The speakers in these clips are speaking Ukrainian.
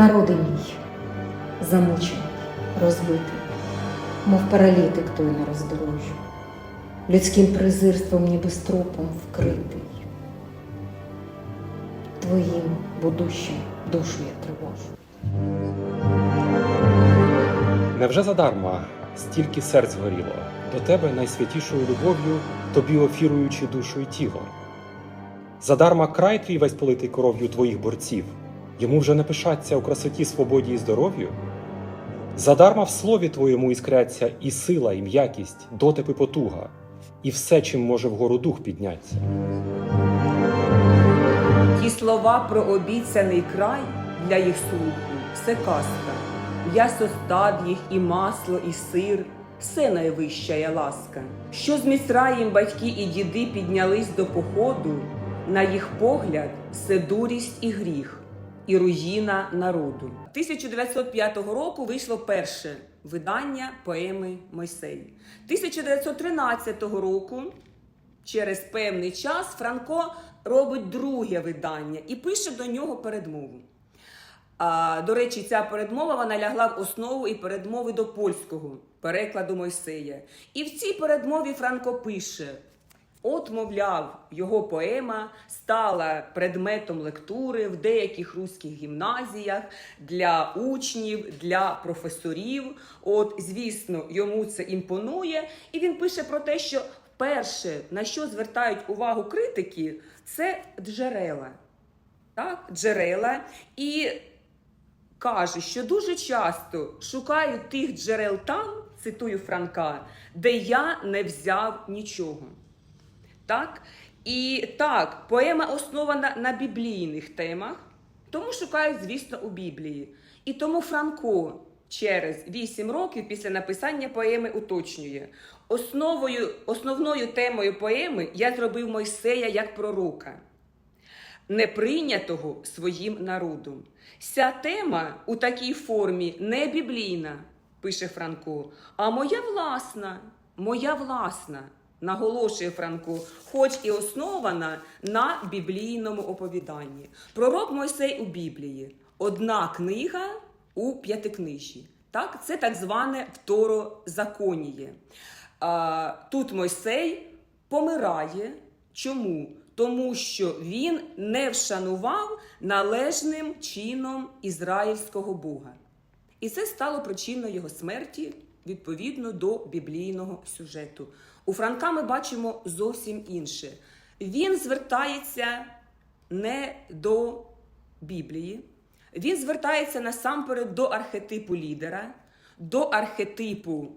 Народи мій, замучений, розбитий, мов паралітик той на роздорожжю, людським презирством ніби стропом вкритий. Твоїм будущим душу я тривожу. Невже задарма стільки серць горіло, до тебе найсвятішою любов'ю, тобі офіруючи душу й тіло? Задарма край твій весь политий кров'ю твоїх борців, йому вже не пишаться у красоті, свободі і здоров'ю? Задарма в слові твоєму іскряться і сила, і м'якість, дотип і потуга, і все, чим може вгору дух підняться. Ті слова про обіцяний край для їх слуху все казка. М'ясо стад їх, і масло, і сир, все найвищая ласка. Що з Місраїм батьки і діди піднялись до походу, на їх погляд, все дурість і гріх, і руїна народу. 1905 року вийшло перше видання поеми Мойсей. 1913 року Через певний час Франко робить друге видання і пише до нього передмову. А, до речі, ця передмова вона лягла в основу і передмови до польського перекладу Мойсея. І в цій передмові Франко пише: От, мовляв, його поема стала предметом лектури в деяких руських гімназіях для учнів, для професорів. От, звісно, йому це імпонує, і він пише про те, що перше, на що звертають увагу критики, це джерела. Так, джерела. І каже, що дуже часто шукають тих джерел там, цитую Франка, де я не взяв нічого. Так? І так, поема основана на біблійних темах, тому шукають, звісно, у Біблії. І тому Франко через 8 років після написання поеми уточнює. Основою, основною темою поеми я зробив Мойсея як пророка, не прийнятого своїм народом. Ця тема у такій формі не біблійна, пише Франко, а моя власна, моя власна, наголошує Франко, хоч і основана на біблійному оповіданні. Пророк Мойсей у Біблії. Одна книга у п'ятикнижі. Так, це так зване второзаконіє. Тут Мойсей помирає. Чому? Тому що він не вшанував належним чином ізраїльського Бога. І це стало причиною його смерті відповідно до біблійного сюжету. У Франка ми бачимо зовсім інше. Він звертається не до Біблії, він звертається насамперед до архетипу лідера, до архетипу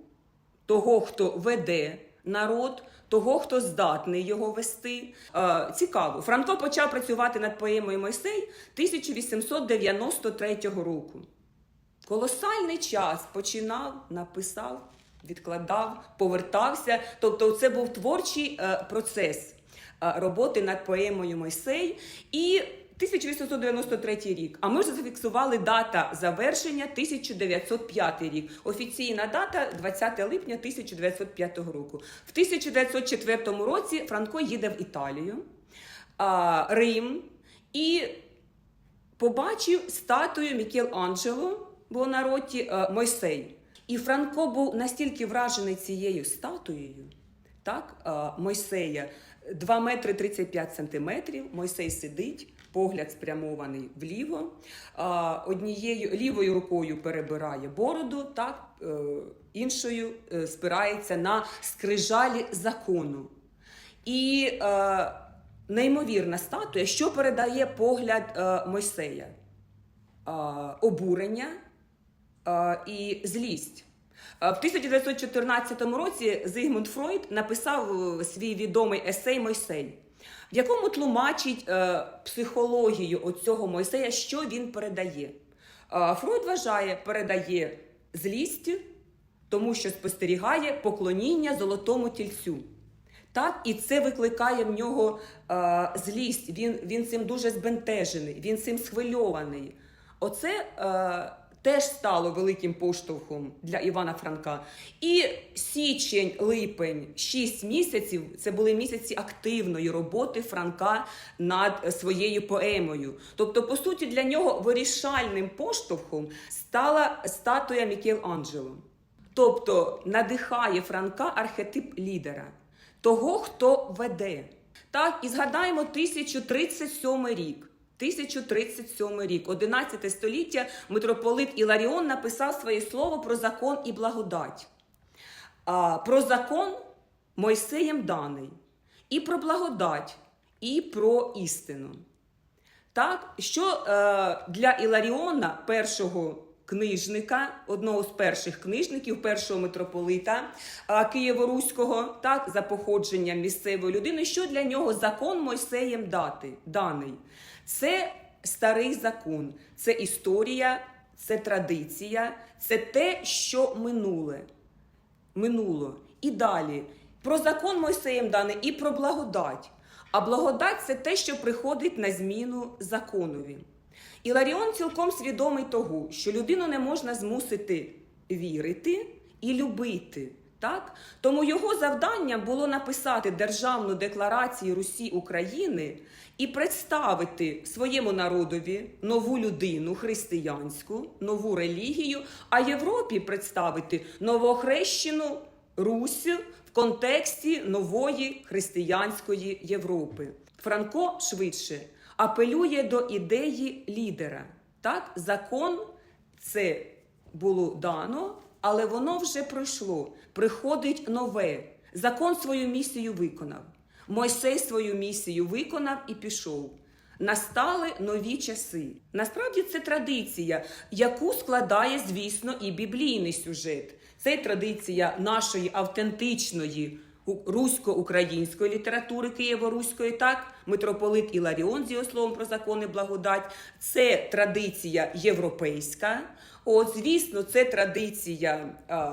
того, хто веде народ, того, хто здатний його вести. Е, цікаво. Франко почав працювати над поемою Мойсей 1893 року. Колосальний час починав, написав, відкладав, повертався. Тобто, це був творчий е, процес е, роботи над поемою Мойсей. І 1893 рік. А ми вже зафіксували дата завершення 1905 рік. Офіційна дата 20 липня 1905 року. В 1904 році Франко їде в Італію, Рим і побачив статую Мікеланджело Буонаротті е, Мойсей. І Франко був настільки вражений цією статуєю, так, Мойсея, 2 метри 35 сантиметрів, Мойсей сидить, погляд спрямований вліво, однією лівою рукою перебирає бороду, так, е, іншою е, спирається на скрижалі закону. І е, неймовірна статуя, що передає погляд Мойсея, обурення і злість. Е, В 1914 році Зигмунд Фройд написав е, свій відомий есей Мойсей, в якому тлумачить е, психологію оцього Мойсея, що він передає. Е, Фройд вважає, передає злість, тому що спостерігає поклоніння золотому тільцю. Так, і це викликає в нього е, злість. Він, він цим дуже збентежений, він цим схвильований. Оце е, теж стало великим поштовхом для Івана Франка. І січень, липень, 6 місяців це були місяці активної роботи Франка над своєю поемою. Тобто, по суті, для нього вирішальним поштовхом стала статуя Мікеланджело. Тобто надихає Франка архетип лідера, того, хто веде. Так, і згадаємо 1037 рік. 1037 рік, 11 століття, митрополит Іларіон написав своє слово про закон і благодать. Про закон Мойсеєм даний, і про благодать, і про істину. Так, що е, для Іларіона, першого книжника, одного з перших книжників, першого митрополита Києво-Руського, так, за походженням місцевої людини, що для нього закон Мойсеєм даний? Це старий закон, це історія, це традиція, це те, що минуле минуло. І далі про закон Мойсеєм даний і про благодать. А благодать це те, що приходить на зміну законові. Іларіон цілком свідомий того, що людину не можна змусити вірити і любити. Так? Тому його завданням було написати державну декларацію Русі України і представити своєму народові нову людину християнську, нову релігію, а Європі представити новохрещену Русь в контексті нової християнської Європи. Франко швидше апелює до ідеї лідера. Так, закон це було дано, але воно вже пройшло. Приходить нове. Закон свою місію виконав. Мойсей свою місію виконав і пішов. Настали нові часи. Насправді це традиція, яку складає, звісно, і біблійний сюжет. Це традиція нашої автентичної русько-української літератури Києво-Руської, так, митрополит Іларіон з його словом про закони благодать. Це традиція європейська. От, звісно, це традиція е,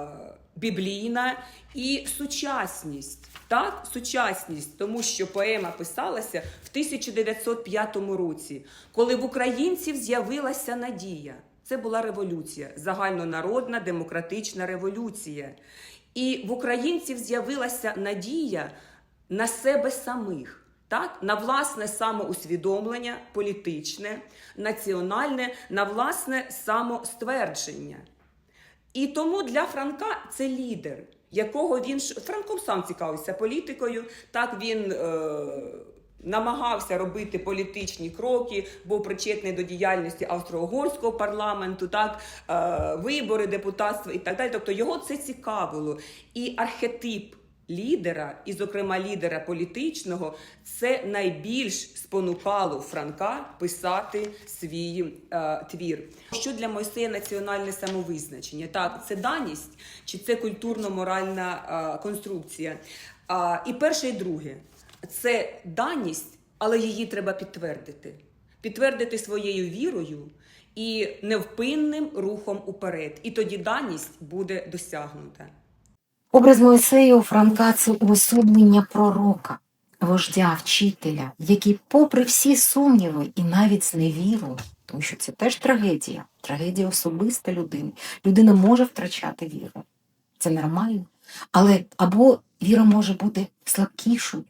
біблійна і сучасність. Так, сучасність, тому що поема писалася в 1905 році, коли в українців з'явилася надія. Це була революція, загальнонародна демократична революція. І в українців з'явилася надія на себе самих, так? на власне самоусвідомлення політичне, національне, на власне самоствердження. І тому для Франка це лідер, якого він Франком сам цікавився політикою. Так він е, намагався робити політичні кроки, був причетний до діяльності австро-угорського парламенту, так е, вибори, депутатства і так далі. Тобто його це цікавило. І архетип лідера, і, зокрема, лідера політичного, це найбільш спонукало Франка писати свій е, твір. Що для Мойсея національне самовизначення? Так, це даність чи це культурно-моральна е, конструкція? А, і перше, і друге це даність, але її треба підтвердити. Підтвердити своєю вірою і невпинним рухом уперед. І тоді даність буде досягнута. Образ Моїсея у Франка це уособлення пророка, вождя, вчителя, який, попри всі сумніви і навіть зневіру, тому що це теж трагедія, трагедія особиста людини. Людина може втрачати віру. Це нормально. Але або віра може бути слабкішою.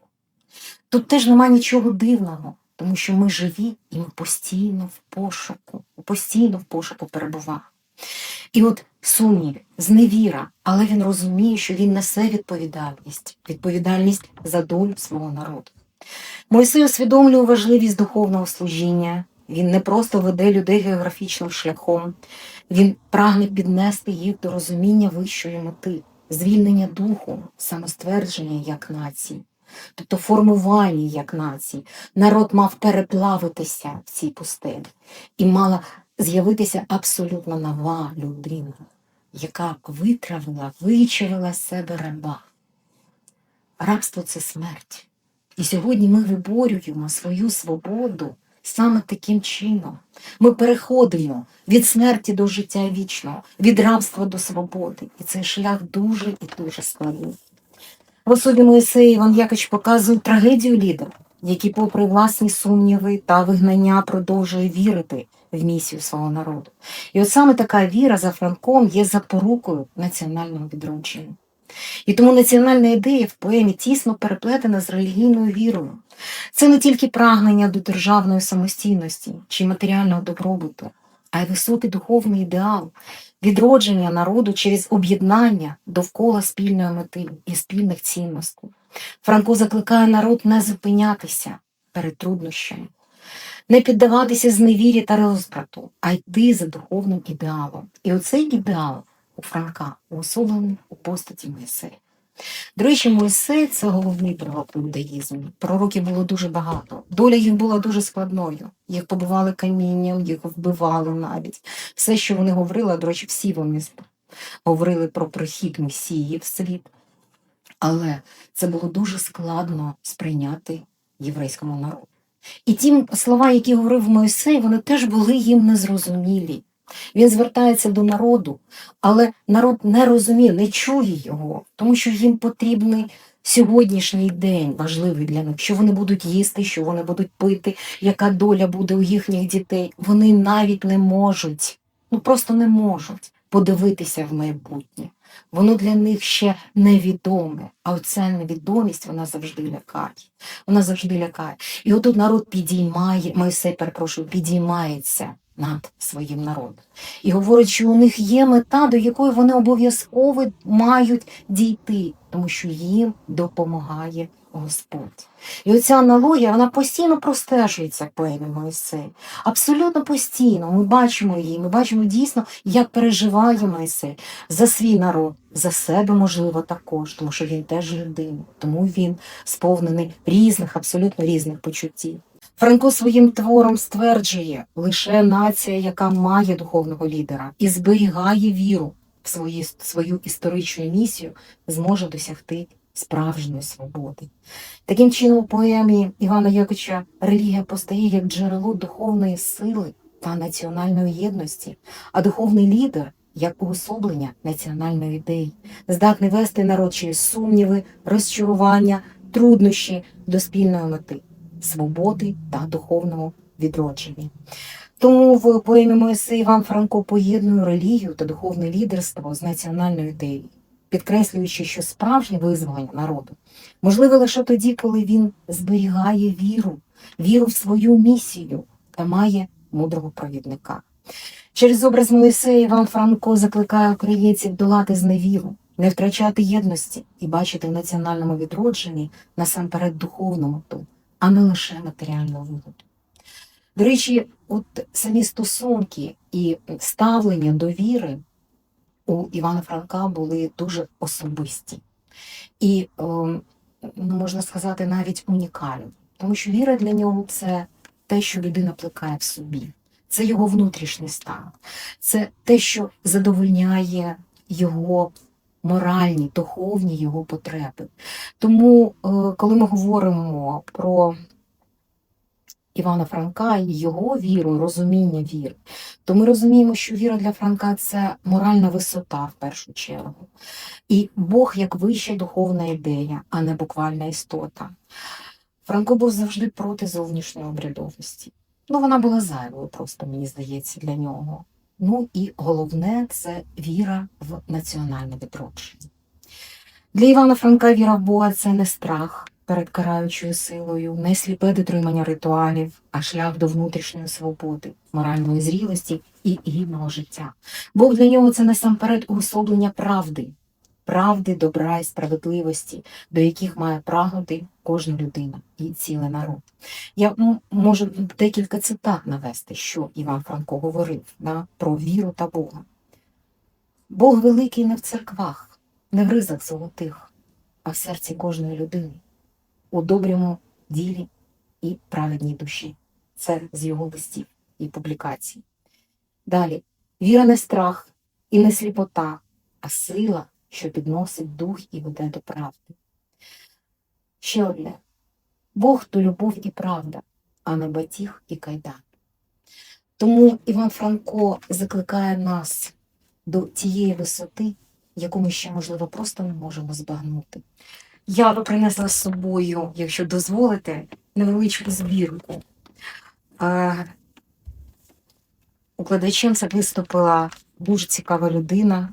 Тут теж немає нічого дивного, тому що ми живі і ми постійно в пошуку, постійно в пошуку перебуваємо. І от сумнів, зневіра, але він розуміє, що він несе відповідальність, відповідальність за долю свого народу. Мойсей усвідомлює важливість духовного служіння. Він не просто веде людей географічним шляхом, він прагне піднести їх до розуміння вищої мети, звільнення духу, самоствердження як нації, тобто формування як нації. Народ мав переплавитися в цій пустелі і мала з'явитися абсолютно нова людина, яка витравила, вичавила себе раба. Рабство це смерть. І сьогодні ми виборюємо свою свободу саме таким чином. Ми переходимо від смерті до життя вічного, від рабства до свободи. І цей шлях дуже і дуже складний. В особі Моїсея Іван Якович показує трагедію лідера, який, попри власні сумніви та вигнання, продовжує вірити, в місію свого народу. І от саме така віра за Франком є запорукою національного відродження. І тому національна ідея в поемі тісно переплетена з релігійною вірою. Це не тільки прагнення до державної самостійності чи матеріального добробуту, а й високий духовний ідеал, відродження народу через об'єднання довкола спільної мети і спільних цінностей. Франко закликає народ не зупинятися перед труднощами, не піддаватися зневірі та розбрату, а йти за духовним ідеалом. І оцей ідеал у Франка уособлений у постаті Моїсея. До речі, Мойсей це головний пророк в іудаїзмі. Пророків було дуже багато. Доля їх була дуже складною. Їх побивали камінням, їх вбивали навіть. Все, що вони говорили, до речі, всі вони говорили про прихід Месії в світ. Але це було дуже складно сприйняти єврейському народу. І ті слова, які говорив Мойсей, вони теж були їм незрозумілі. Він звертається до народу, але народ не розуміє, не чує його, тому що їм потрібний сьогоднішній день важливий для них, що вони будуть їсти, що вони будуть пити, яка доля буде у їхніх дітей. Вони навіть не можуть, ну просто не можуть подивитися в майбутнє. Воно для них ще невідоме, а оця невідомість вона завжди лякає. Вона завжди лякає. І отут народ підіймає, Мойсей, перепрошую, підіймається над своїм народом. І говорить, що у них є мета, до якої вони обов'язково мають дійти, тому що їм допомагає Господь. І оця аналогія вона постійно простежується поемі Моїсей. Абсолютно постійно. Ми бачимо її, ми бачимо дійсно, як переживає Моїсей за свій народ, за себе, можливо, також, тому що він теж людина, тому він сповнений різних, абсолютно різних почуттів. Франко своїм твором стверджує, лише нація, яка має духовного лідера і зберігає віру в свої, свою історичну місію, зможе досягти справжньої свободи. Таким чином, у поемі Івана Яковича релігія постає як джерело духовної сили та національної єдності, а духовний лідер як уособлення національної ідеї, здатний вести народ через сумніви, розчарування, труднощі до спільної мети свободи та духовного відродження. Тому в поемі Моїсей Іван Франко поєднує релігію та духовне лідерство з національною ідеєю, підкреслюючи, що справжнє визволення народу можливе лише тоді, коли він зберігає віру, віру в свою місію та має мудрого провідника. Через образ Моїсея Іван Франко закликає українців долати зневіру, не втрачати єдності і бачити в національному відродженні насамперед духовну мету, а не лише матеріальну вигоду. До речі, от самі стосунки і ставлення до віри у Івана Франка були дуже особисті. І, е, ну, можна сказати, навіть унікальні, тому що віра для нього це те, що людина плекає в собі, це його внутрішній стан, це те, що задовольняє його моральні, духовні його потреби. Тому, е, коли ми говоримо про Івана Франка і його віру, розуміння віри, то ми розуміємо, що віра для Франка це моральна висота в першу чергу. І Бог як вища духовна ідея, а не буквальна істота. Франко був завжди проти зовнішньої обрядовості. Ну, вона була зайвою, просто мені здається, для нього. Ну і головне це віра в національне відродження. Для Івана Франка віра в Бога це не страх перед караючою силою, не сліпе дотримання ритуалів, а шлях до внутрішньої свободи, моральної зрілості і гідного життя. Бог для нього це насамперед уособлення правди, правди, добра і справедливості, до яких має прагнути кожна людина і цілий народ. Я м, можу декілька цитат навести, що Іван Франко говорив да, про віру та Бога. Бог великий не в церквах, не в ризах золотих, а в серці кожної людини, у доброму ділі і праведній душі. Це з його листів і публікацій. Далі, віра не страх і не сліпота, а сила, що підносить дух і веде до правди. Ще одне. Бог то любов і правда, а не батіг і кайдан. Тому Іван Франко закликає нас до тієї висоти, яку ми ще, можливо, просто не можемо збагнути. Я принесла з собою, якщо дозволите, невеличку збірку. Е, укладачем виступила дуже цікава людина,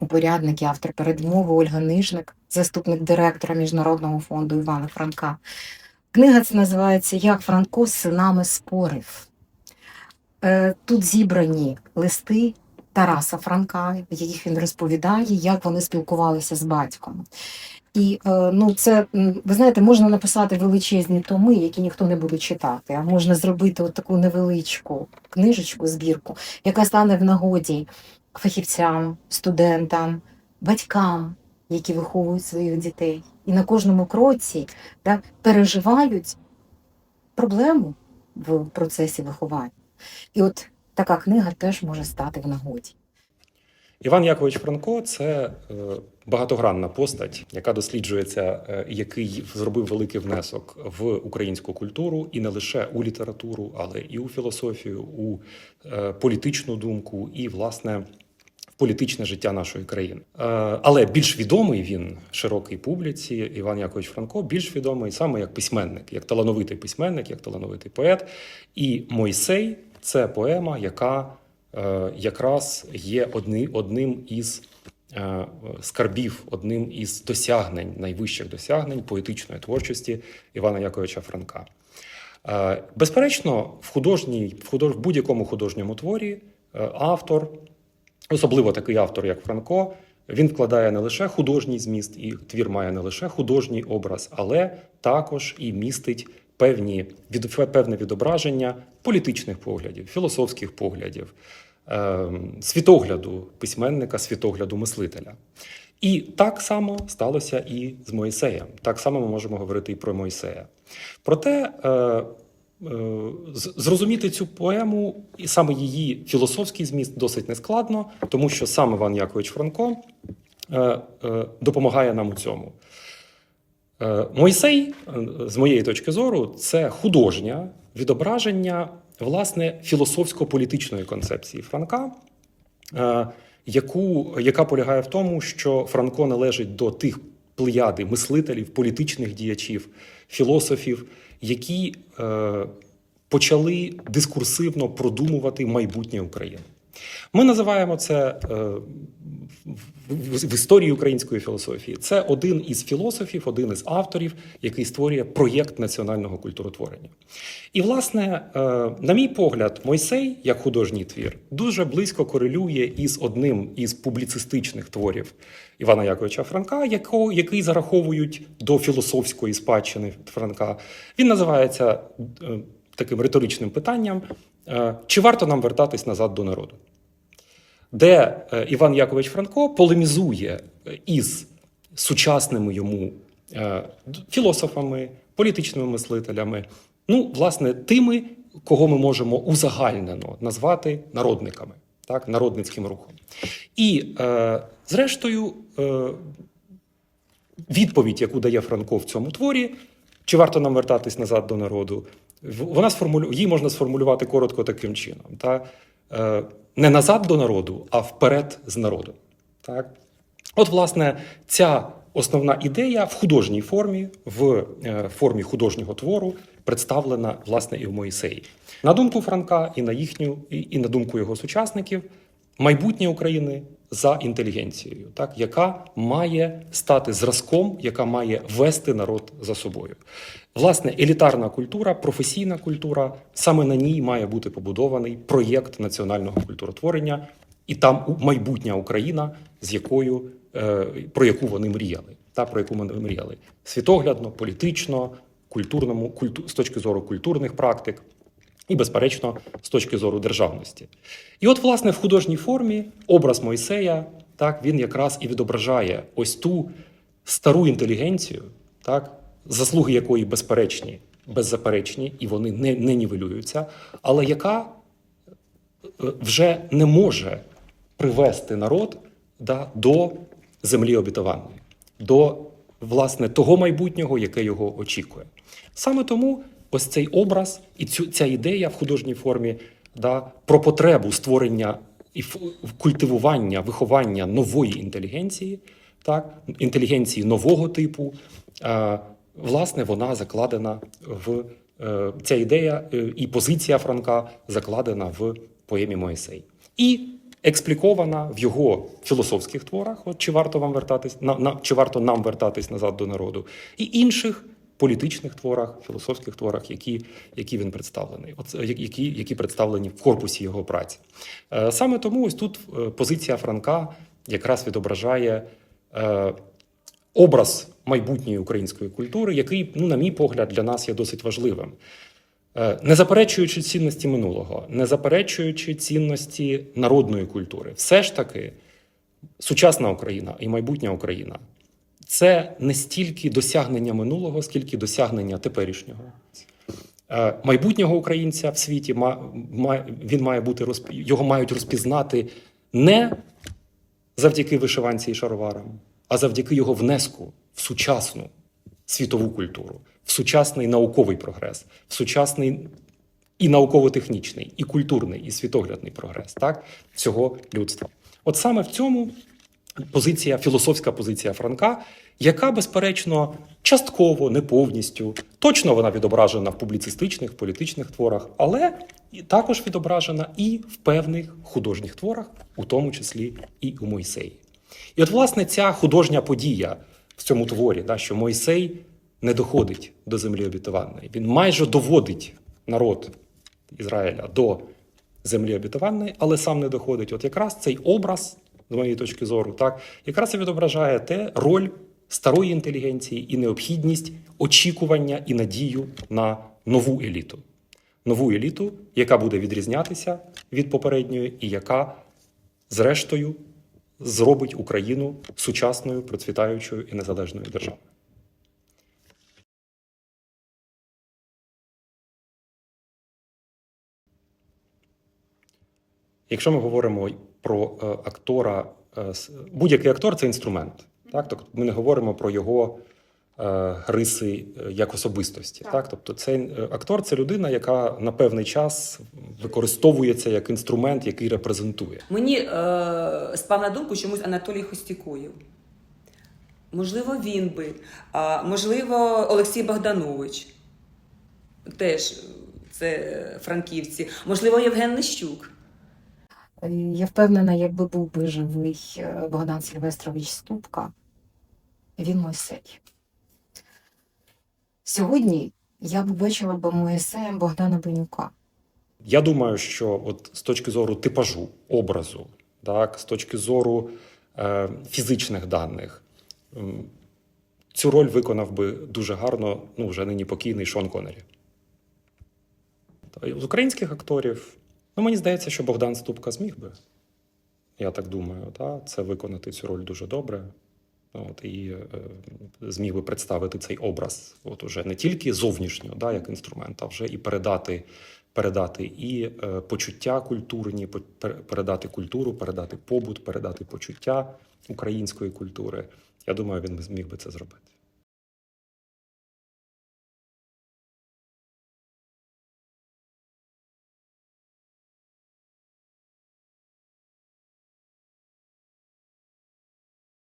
упорядник і автор передмови Ольга Нижник, заступник директора Міжнародного фонду Івана Франка. Книга це називається Як Франко з синами спорив. Е, Тут зібрані листи Тараса Франка, в яких він розповідає, як вони спілкувалися з батьком. І е, ну, це, ви знаєте, можна написати величезні томи, які ніхто не буде читати, а можна зробити от таку невеличку книжечку, збірку, яка стане в нагоді фахівцям, студентам, батькам, які виховують своїх дітей. І на кожному кроці да, переживають проблему в процесі виховання. І от така книга теж може стати в нагоді. Іван Якович Франко це е, багатогранна постать, яка досліджується, е, який зробив великий внесок в українську культуру і не лише у літературу, але і у філософію, у е, політичну думку, і власне. Політичне життя нашої країни, Е, але більш відомий він широкій публіці. Іван Якович Франко більш відомий саме як письменник, як талановитий письменник, як талановитий поет. І Мойсей це поема, яка якраз є одним із скарбів, одним із досягнень, найвищих досягнень поетичної творчості Івана Яковича Франка. Е, Безперечно, в художній, в худож, в будь-якому художньому творі е, автор, особливо такий автор, як Франко, він вкладає не лише художній зміст, і твір має не лише художній образ, але також і містить певні від, певне відображення політичних поглядів, філософських поглядів, е, світогляду письменника, світогляду мислителя. І так само сталося і з Моїсеєм. Так само ми можемо говорити і про Моїсея. Проте е, е, зрозуміти цю поему і саме її філософський зміст досить нескладно, тому що сам Іван Якович Франко е, допомагає нам у цьому. Мойсей, з моєї точки зору, це художнє відображення власне філософсько-політичної концепції Франка, е, яку, яка полягає в тому, що Франко належить до тих плеяди мислителів, політичних діячів, філософів, які е, почали дискурсивно продумувати майбутнє України. Ми називаємо це е, в, історії української філософії. Це один із філософів, один із авторів, який створює проєкт національного культуротворення. І, власне, е, на мій погляд, Мойсей, як художній твір, дуже близько корелює із одним із публіцистичних творів Івана Яковича Франка, який зараховують до філософської спадщини Франка. Він називається е, таким риторичним питанням: чи варто нам вертатись назад до народу? де е, Іван Якович Франко полемізує е, із сучасними йому е, філософами, політичними мислителями, ну, власне, тими, кого ми можемо узагальнено назвати народниками, так, народницьким рухом. І, е, зрештою, е, відповідь, яку дає Франко в цьому творі, чи варто нам вертатись назад до народу, вона сформулю... її можна сформулювати коротко таким чином. Та? Е, Не назад до народу, а вперед з народом. Так? От, власне, ця основна ідея в художній формі, в е, формі художнього твору, представлена власне і в Моїсеї. На думку Франка, і на їхню, і, на думку його сучасників, майбутнє України за інтелігенцією, так, яка має стати зразком, яка має вести народ за собою. Власне, елітарна культура, професійна культура, саме на ній має бути побудований проєкт національного культуротворення, і там майбутня Україна, з якою е, про яку вони мріяли, та про яку вони мріяли світоглядно, політично, культурному, культу, з точки зору культурних практик і, безперечно, з точки зору державності. І от, власне, в художній формі образ Мойсея, так, він якраз і відображає ось ту стару інтелігенцію, так, заслуги якої безперечні, беззаперечні, і вони не, не нівелюються, але яка е, вже не може привести народ да, до землі обітованої, до власне того майбутнього, яке його очікує. Саме тому ось цей образ і цю, ця ідея в художній формі да, про потребу створення і культивування, виховання нової інтелігенції, так, інтелігенції нового типу, е, власне, вона закладена в е, ця ідея е, і позиція Франка закладена в поемі Моїсей. І експлікована в його філософських творах, от чи варто вам вертатись на, на чи варто нам вертатись назад до народу, і інших політичних творах, філософських творах, які, які він представлений, от, е, які, які представлені в корпусі його праці. Саме тому ось тут позиція Франка якраз відображає образ майбутньої української культури, який, ну, на мій погляд, для нас є досить важливим. Е, Не заперечуючи цінності минулого, не заперечуючи цінності народної культури, все ж таки сучасна Україна і майбутня Україна це не стільки досягнення минулого, скільки досягнення теперішнього. Е, Майбутнього українця в світі він має бути його мають розпізнати не завдяки вишиванці і шароварам, а завдяки його внеску в сучасну світову культуру, в сучасний науковий прогрес, в сучасний і науково-технічний, і культурний, і світоглядний прогрес так, всього людства. От саме в цьому позиція, філософська позиція Франка, яка, безперечно, частково, не повністю, точно вона відображена в публіцистичних, політичних творах, але також відображена і в певних художніх творах, у тому числі і у Мойсеї. І от, власне, ця художня подія в цьому творі, да, що Мойсей не доходить до землі обітованої. Він майже доводить народ Ізраїля до землі обітованої, але сам не доходить. От якраз цей образ, з моєї точки зору, так, якраз відображає те роль старої інтелігенції і необхідність очікування і надію на нову еліту. Нову еліту, яка буде відрізнятися від попередньої, і яка, зрештою, зробить Україну сучасною, процвітаючою і незалежною державою. Якщо ми говоримо про е, актора, е, будь-який актор це інструмент. Так? Тобто ми не говоримо про його риси е, як особистості. Так. Так. Тобто, цей е, актор це людина, яка на певний час використовується як інструмент, який репрезентує. Мені е, спав на думку чомусь Анатолій Хостікоєв. Можливо, він би, а можливо, Олексій Богданович. Теж е, це франківці. Можливо, Євген Нищук. Е, Я впевнена, якби був би живий е, Богдан Сильвестрович Ступка, він Мойсей. Сьогодні я б бачила б Моїсеєм Богдана Бенюка. Я думаю, що от з точки зору типажу, образу, так, з точки зору е, фізичних даних, м, цю роль виконав би дуже гарно ну, вже нині покійний Шон Коннері. Та З українських акторів, ну мені здається, що Богдан Ступка зміг би. Я так думаю, та, це виконати цю роль дуже добре. От, і е, зміг би представити цей образ, от уже не тільки зовнішньо, да, як інструмент, а вже і передати, передати і е, почуття культурні, передати культуру, передати побут, передати почуття української культури. Я думаю, він би зміг би це зробити.